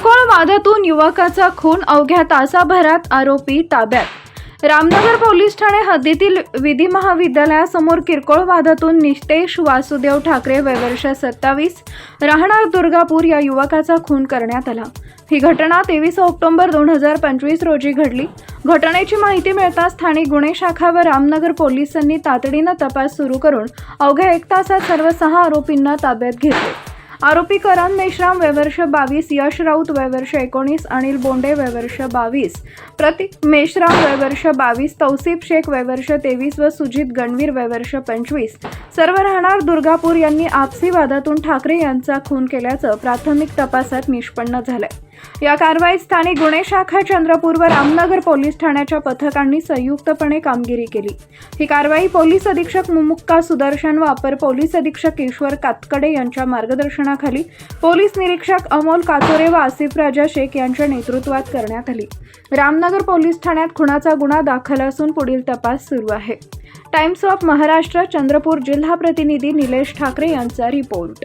किरकोळ वादातून युवकाचा खून अवघ्या तासाभरात आरोपी ताब्यात. रामनगर पोलीस ठाणे हद्दीतील विधी महाविद्यालयासमोर किरकोळ वादातून निष्ठेश वासुदेव ठाकरे वयवर्ष सत्तावीस राहणार दुर्गापूर या युवकाचा खून करण्यात आला. ही घटना तेवीस ऑक्टोबर दोन हजार पंचवीस रोजी घडली. घटनेची माहिती मिळताच स्थानिक गुन्हे शाखा व रामनगर पोलिसांनी तातडीनं तपास सुरू करून अवघ्या एक तासात सर्व सहा आरोपींना ताब्यात घेतले. आरोपी करण मेश्राम वयवर्ष बावीस यश राऊत वयवर्ष एकोणीस अनिल बोंडे वयवर्ष बावीस प्रतीक मेश्राम वयवर्ष बावीस तौसिफ शेख वयवर्ष तेवीस व सुजित गणवीर वयवर्ष पंचवीस. सर्व राहणार दुर्गापूर यांनी आपसी वादातून ठाकरे यांचा खून केल्याचं प्राथमिक तपासात निष्पन्न झालंय. या कारवाईत स्थानिक गुन्हे शाखा चंद्रपूर व रामनगर पोलीस ठाण्याच्या पथकांनी संयुक्तपणे कामगिरी केली. ही कारवाई पोलीस अधीक्षक मुमुक्का सुदर्शन व अपर पोलीस अधीक्षक ईश्वर कातकडे यांच्या मार्गदर्शनाखाली पोलीस निरीक्षक अमोल कातोरे व आसिफ राजा शेख यांच्या नेतृत्वात करण्यात आली. रामनगर पोलीस ठाण्यात खुनाचा गुन्हा दाखल असून पुढील तपास सुरू आहे. टाइम्स ऑफ महाराष्ट्र चंद्रपूर जिल्हा प्रतिनिधी निलेश ठाकरे यांचा रिपोर्ट.